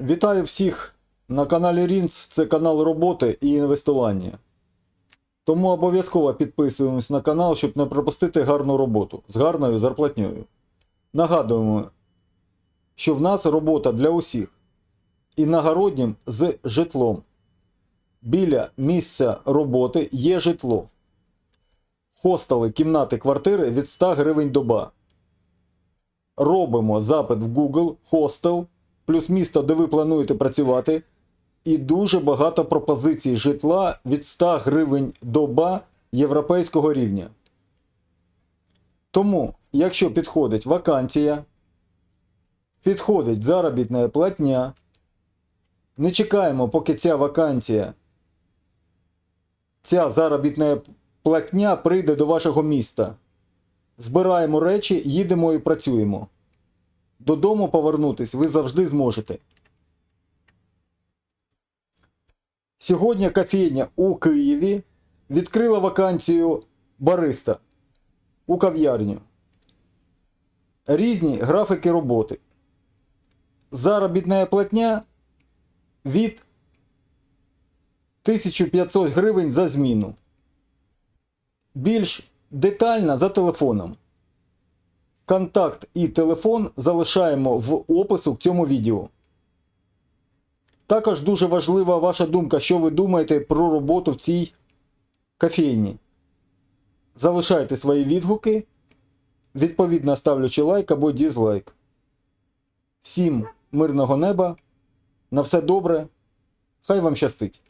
Вітаю всіх на каналі Рінц. Це канал роботи і інвестування. Тому обов'язково підписуємось на канал, щоб не пропустити гарну роботу з гарною зарплатньою. Нагадуємо, що в нас робота для усіх. І нагороднім з житлом. Біля місця роботи є житло. Хостели, кімнати, квартири від 100 гривень доба. Робимо запит в Google, хостел, плюс місто, де ви плануєте працювати. І дуже багато пропозицій житла від 100 гривень доба європейського рівня. Тому, якщо підходить вакансія, підходить заробітна платня, не чекаємо, поки ця вакансія, ця заробітна платня прийде до вашого міста. Збираємо речі, їдемо і працюємо. Додому повернутись ви завжди зможете. Сьогодні кофейня у Києві відкрила вакансію бариста у кав'ярню. Різні графіки роботи. Заробітна платня від 1500 гривень за зміну. Більш детально за телефоном. Контакт і телефон залишаємо в опису к цьому відео. Також дуже важлива ваша думка, що ви думаєте про роботу в цій кофейні. Залишайте свої відгуки, відповідно ставлячи лайк або дізлайк. Всім мирного неба. На все добре. Хай вам щастить!